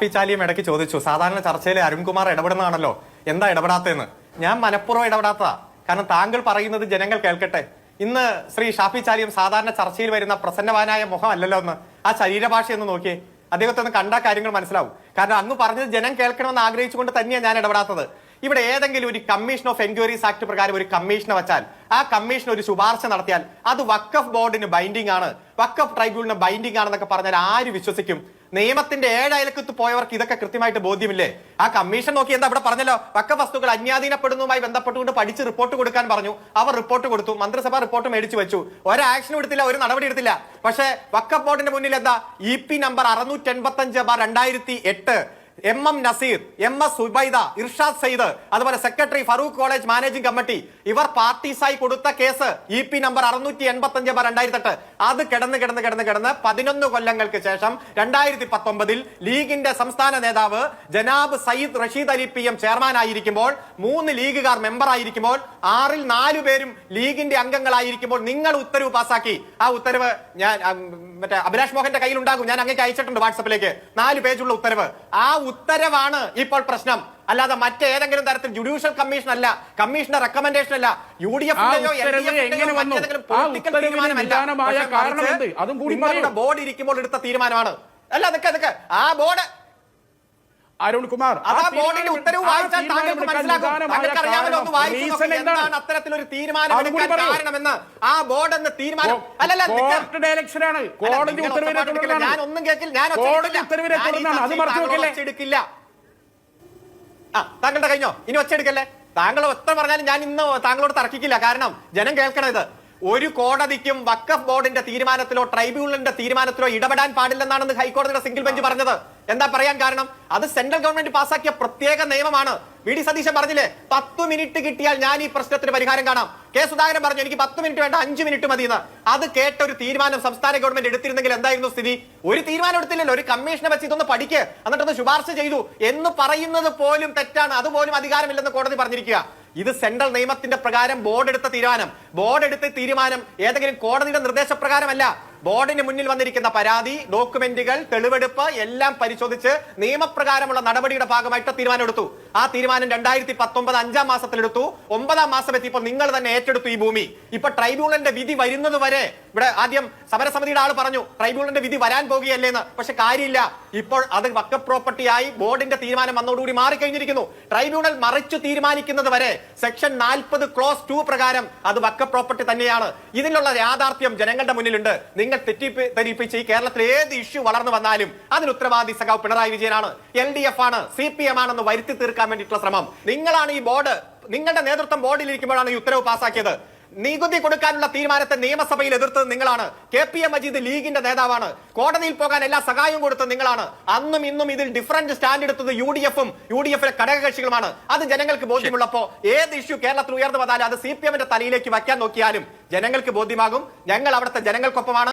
ഷാഫി ചാലിയും ഇടയ്ക്ക് ചോദിച്ചു സാധാരണ ചർച്ചയിൽ അരുൺകുമാർ ഇടപെടുന്നതാണല്ലോ എന്താ ഇടപെടാത്തതെന്ന്? ഞാൻ മനഃപൂർവം ഇടപെടാത്തതാ കാരണം താങ്കൾ പറയുന്നത് ജനങ്ങൾ കേൾക്കട്ടെ. ഇന്ന് ശ്രീ ഷാഫി ചാലിയും സാധാരണ ചർച്ചയിൽ വരുന്ന പ്രസന്നവാനായ മുഖം അല്ലല്ലോ എന്ന് ആ ശരീരഭാഷ ഒന്ന് നോക്കിയേ. അദ്ദേഹത്തെ ഒന്ന് കണ്ട കാര്യങ്ങൾ മനസ്സിലാവും. കാരണം അന്ന് പറഞ്ഞത് ജനം കേൾക്കണമെന്ന് ആഗ്രഹിച്ചുകൊണ്ട് തന്നെയാണ് ഞാൻ ഇടപെടാത്തത്. ഇവിടെ ഏതെങ്കിലും ഒരു കമ്മീഷൻ ഓഫ് എൻക്വയറീസ് ആക്ട് പ്രകാരം ഒരു കമ്മീഷനെ വെച്ചാൽ ആ കമ്മീഷൻ ഒരു ശുപാർശ നടത്തിയാൽ അത് വക്കഫ് ബോർഡിന് ബൈൻഡിംഗ് ആണ്. വക്കഫ് ട്രൈബ്യൂണലിന് ബൈൻഡിംഗ് ആണെന്നൊക്കെ പറഞ്ഞാൽ ആര് വിശ്വസിക്കും? നിയമത്തിന്റെ ഏഴ് പോയവർക്ക് ഇതൊക്കെ കൃത്യമായിട്ട് ബോധ്യമില്ലേ? ആ കമ്മീഷൻ നോക്കി എന്താ ഇവിടെ പറഞ്ഞല്ലോ? പക്ക വസ്തുക്കൾ അന്യാധീനപ്പെടുന്നതുമായി ബന്ധപ്പെട്ടുകൊണ്ട് പഠിച്ച് റിപ്പോർട്ട് കൊടുക്കാൻ പറഞ്ഞു. അവർ റിപ്പോർട്ട് കൊടുത്തു. മന്ത്രിസഭ റിപ്പോർട്ട് മേടിച്ചു വെച്ചു. ഒരു ആക്ഷനും എടുത്തില്ല ഒരു നടപടി എടുത്തില്ല. പക്ഷേ വക്ക ബോർഡിന്റെ മുന്നിൽ എന്താ? ഇ പി നമ്പർ അറുന്നൂറ്റി എൺപത്തി അഞ്ച് ബാർ രണ്ടായിരത്തി എട്ട്. M M Naseer M S Subaida Irshad Sayyid അതുപോലെ secretary Farook college managing committee ഇവർ പാർട്ടീസായി കൊടുത്ത കേസ് ഇ പി നമ്പർ അറുന്നൂറ്റി എൺപത്തി അഞ്ച് ബാർ രണ്ടായിരത്തി എട്ട് അത് കിടന്ന് കിടന്ന് കിടന്ന് കിടന്ന് പതിനൊന്ന് കൊല്ലങ്ങൾക്ക് ശേഷം രണ്ടായിരത്തി പത്തൊമ്പതിൽ ലീഗിന്റെ സംസ്ഥാന നേതാവ് ജനാബ് Sayyid Rasheed Ali P M chairman ആയിരിക്കുമ്പോൾ മൂന്ന് ലീഗുകാർ മെമ്പർ ആയിരിക്കുമ്പോൾ ആറിൽ നാലു പേരും ലീഗിന്റെ അംഗങ്ങളായിരിക്കുമ്പോൾ നിങ്ങൾ ഉത്തരവ് പാസാക്കി ആ ഉത്തരവ് ഞാൻ മറ്റേ അഭിലാഷ് മോഹന്റെ കയ്യിൽ ഉണ്ടാകും ഞാൻ അങ്ങേക്ക് അയച്ചിട്ടുണ്ട് വാട്സപ്പിലേക്ക്. നാല് പേജുള്ള ഉത്തരവ്. ആ ഉത്തരവാണ് ഇപ്പോൾ പ്രശ്നം അല്ലാതെ മറ്റേതെങ്കിലും തരത്തിൽ ജുഡീഷ്യൽ കമ്മീഷൻ അല്ല കമ്മീഷന്റെ റെക്കമെൻഡേഷൻ അല്ല യു ഡി എഫ് ഉത്തരവ് എങ്ങനെ വന്നു? ആ ഉത്തരവിന് നിദാനമായ കാരണമെന്ത്? അതും കൂടി പറയൂ. ബോർഡ് ഇരിക്കുമ്പോൾ എടുത്ത തീരുമാനമാണ് അല്ല അതൊക്കെ അതൊക്കെ ആ ബോർഡ് അരുൺകുമാർ. കുമാർ കോടതി ഉത്തരവിനെ തുടർന്നാണ്. കോടതി. ഉത്തരവിനെ തുടർന്നാണ്. അത് മറച്ചു വെക്കല്ലേ? താങ്കളുടെ കഴിഞ്ഞോ? ഇനി ഒച്ചെടുക്കല്ലേ താങ്കൾ ഒത്ത പറഞ്ഞാലും ഞാൻ ഇന്ന് താങ്കളോട് തർക്കിക്കില്ല. കാരണം ജനം കേൾക്കണം ഇത്. ഒരു കോടതിക്കും വക്കഫ് ബോർഡിന്റെ തീരുമാനത്തിലോ ട്രൈബ്യൂണലിന്റെ തീരുമാനത്തിലോ ഇടപെടാൻ പാടില്ലെന്നാണ് ഹൈക്കോടതിയുടെ സിംഗിൾ ബെഞ്ച് പറഞ്ഞത്. എന്താ പറയാൻ കാരണം? അത് സെൻട്രൽ ഗവൺമെന്റ് പാസാക്കിയ പ്രത്യേക നിയമമാണ്. വി ഡി സതീശൻ പറഞ്ഞില്ലേ പത്ത് മിനിറ്റ് കിട്ടിയാൽ ഞാൻ ഈ പ്രശ്നത്തിന് പരിഹാരം കാണാം. കെ സുധാകരൻ പറഞ്ഞു എനിക്ക് പത്ത് മിനിറ്റ് വേണ്ട അഞ്ച് മിനിറ്റ് മതി എന്ന് അത് കേട്ട ഒരു തീരുമാനം സംസ്ഥാന ഗവൺമെന്റ് എടുത്തിരുന്നെങ്കിൽ എന്തായിരുന്നു സ്ഥിതി? ഒരു തീരുമാനം എടുത്തില്ലല്ലോ ഒരു കമ്മീഷനെ വെച്ച് ഇതൊന്ന് പഠിക്ക്. എന്നിട്ടൊന്ന് ശുപാർശ ചെയ്തു. എന്ന് പറയുന്നത് പോലും തെറ്റാണ്. അതുപോലും അധികാരമില്ലെന്ന് കോടതി പറഞ്ഞിരിക്കുക. ഇത് സെൻട്രൽ നിയമത്തിന്റെ പ്രകാരം ബോർഡ് എടുത്ത തീരുമാനം. ബോർഡ് എടുത്ത തീരുമാനം ഏതെങ്കിലും കോടതിയുടെ നിർദ്ദേശപ്രകാരമല്ല. ബോർഡിന് മുന്നിൽ വന്നിരിക്കുന്ന പരാതി ഡോക്യുമെന്റുകൾ തെളിവെടുപ്പ് എല്ലാം പരിശോധിച്ച് നിയമപ്രകാരമുള്ള നടപടിയുടെ ഭാഗമായിട്ട് തീരുമാനം എടുത്തു ആ തീരുമാനം രണ്ടായിരത്തി പത്തൊമ്പത് അഞ്ചാം മാസത്തിലെടുത്തു. ഒമ്പതാം മാസം എത്തിയപ്പോൾ നിങ്ങൾ തന്നെ ഏറ്റെടുത്തു ഈ ഭൂമി. ഇപ്പൊ ട്രൈബ്യൂണലിന്റെ വിധി വരുന്നത് വരെ ഇവിടെ ആദ്യം സമരസമിതിയുടെ ആൾ പറഞ്ഞു ട്രൈബ്യൂണലിന്റെ വിധി വരാൻ പോകുകയല്ലേന്ന്. പക്ഷെ കാര്യമില്ല. ഇപ്പോൾ അത് വക്ക പ്രോപ്പർട്ടിയായി ബോർഡിന്റെ തീരുമാനം വന്നതോടുകൂടി മാറിക്കഴിഞ്ഞിരിക്കുന്നു. ട്രൈബ്യൂണൽ മറിച്ചു തീരുമാനിക്കുന്നത് വരെ സെക്ഷൻ നാൽപ്പത് ക്ലോസ് ടു പ്രകാരം അത് വക്ക പ്രോപ്പർട്ടി തന്നെയാണ്. ഇതിനുള്ള യാഥാർത്ഥ്യം ജനങ്ങളുടെ മുന്നിലുണ്ട്. നിങ്ങൾ തെറ്റിദ്ധരിപ്പിച്ച് ഈ കേരളത്തിൽ ഏത് ഇഷ്യൂ വളർന്നു വന്നാലും അതിന് ഉത്തരവാദി സഖാവ് പിണറായി വിജയനാണ്. എൽ ഡി എഫ് ആണ് സി പി എം ആണെന്ന് വരുത്തി തീർക്കാൻ വേണ്ടിയിട്ടുള്ള ശ്രമം. നിങ്ങളാണ് ഈ ബോർഡ് നിങ്ങളുടെ നേതൃത്വം ബോർഡിൽ ഇരിക്കുമ്പോഴാണ് ഈ ഉത്തരവ് പാസാക്കിയത് നികുതി കൊടുക്കാനുള്ള തീരുമാനത്തെ നിയമസഭയിൽ എതിർത്തത് നിങ്ങളാണ്. കെ പി എം മജീദ് ലീഗിന്റെ നേതാവാണ്. കോടതിയിൽ പോകാൻ എല്ലാ സഹായവും കൊടുത്തത് നിങ്ങളാണ്. അന്നും ഇന്നും ഇതിൽ ഡിഫറന്റ് സ്റ്റാൻഡ് എടുത്തത് യു ഡി എഫും യു ഡി എഫിലെ ഘടകകക്ഷികളുമാണ്. അത് ജനങ്ങൾക്ക് ബോധ്യമുള്ളപ്പോ ഏത് ഇഷ്യൂ കേരളത്തിൽ ഉയർന്നു വന്നാലും അത് സി പി എമ്മിന്റെ തലയിലേക്ക് വയ്ക്കാൻ നോക്കിയാലും ജനങ്ങൾക്ക് ബോധ്യമാകും. ഞങ്ങൾ അവിടുത്തെ ജനങ്ങൾക്കൊപ്പമാണ്.